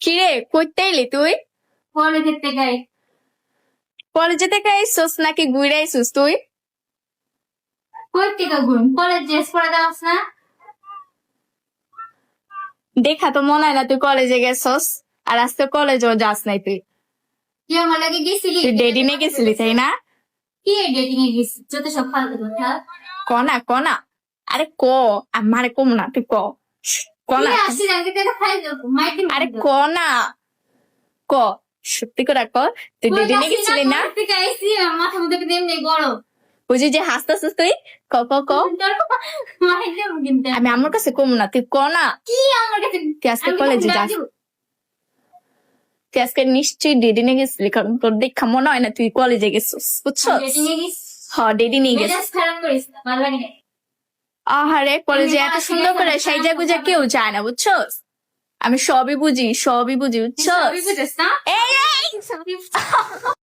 কিরে কইতে এলি তুই? কলেজের থেকে কলেজে থেকে আইসোস নাকি ঘুরে আইসোস তুই? কই থেকে ঘুম? কলেজ ড্রেস পরে যাওয়াস না? দেখা তো মনে হয় না তুই কলেজে গেছস আর আজকে কলেজেও যাস নাই তুই। তুই আমার লাগে গেছিলি? তুই ডেডি গেছিলি তাই না? কি ডেটিং এ গেছিস যত সব ফালতু কথা। কনা কনা। আরে ক আমারে কম না তুই ক। কনা আরে কনা ক সত্যি করে ক তুই ডেডি নিয়ে গেছিলি না? বুঝি যে হাসতেছিস তুই? ক ক ক। আমি আমার কাছে কম না তুই ক না? কি তুই আজকে কলেজে যাস? তুই আজকে নিশ্চয়ই ডেডি নিয়ে গেছিলি কারণ তোর দেখা মনে হয় না তুই কলেজে গেছিস বুঝছ ডেটিং এ গেছিস। হ ডেডি নিয়ে গেছিস। আহারে কলেজে যে এত সুন্দর করে সেই সাইজা গুজা কেউ যায় না বুঝছ? আমি সবই বুঝি সবই বুঝি বুঝছ? এই